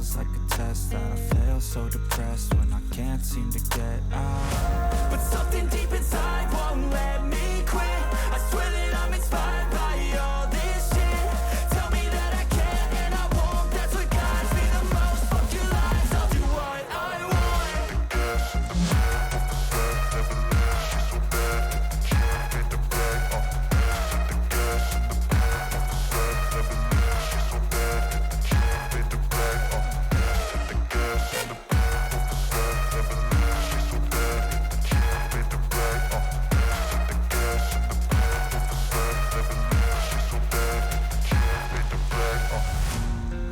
Feels like a test that I fail so depressed when I can't seem to get out.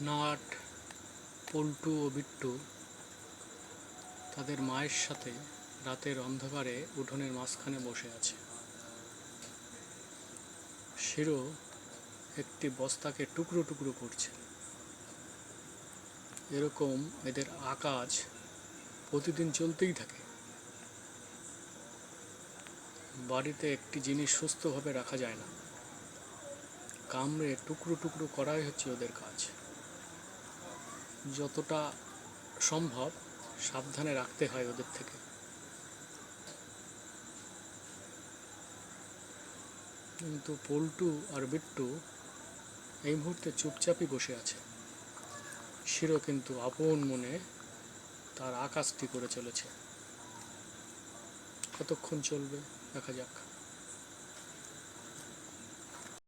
Nut, Paltu ও বিট্টু তাদের মায়ের সাথে রাতের অন্ধকারে উঠোনের মাঝখানে বসে আছে। শিরো একটি বস্তাকে টুকরো টুকরো করছে। এরকম এদের আকাজ প্রতিদিন চলতেই থাকে। বাড়িতে একটি জিনিস সুস্থভাবে রাখা যায় না। কামড়ে টুকরো টুকরো করাই হচ্ছে ওদের কাজ। যতটা সম্ভব সাবধানে রাখতে হয় ওদের থেকে। কিন্তু পল্টু আর বিট্টু এই মুহূর্তে চুপচাপই বসে আছে। শিরো কিন্তু আপন মনে তার আকাশটি করে চলেছে। কতক্ষণ চলবে, দেখা যাক।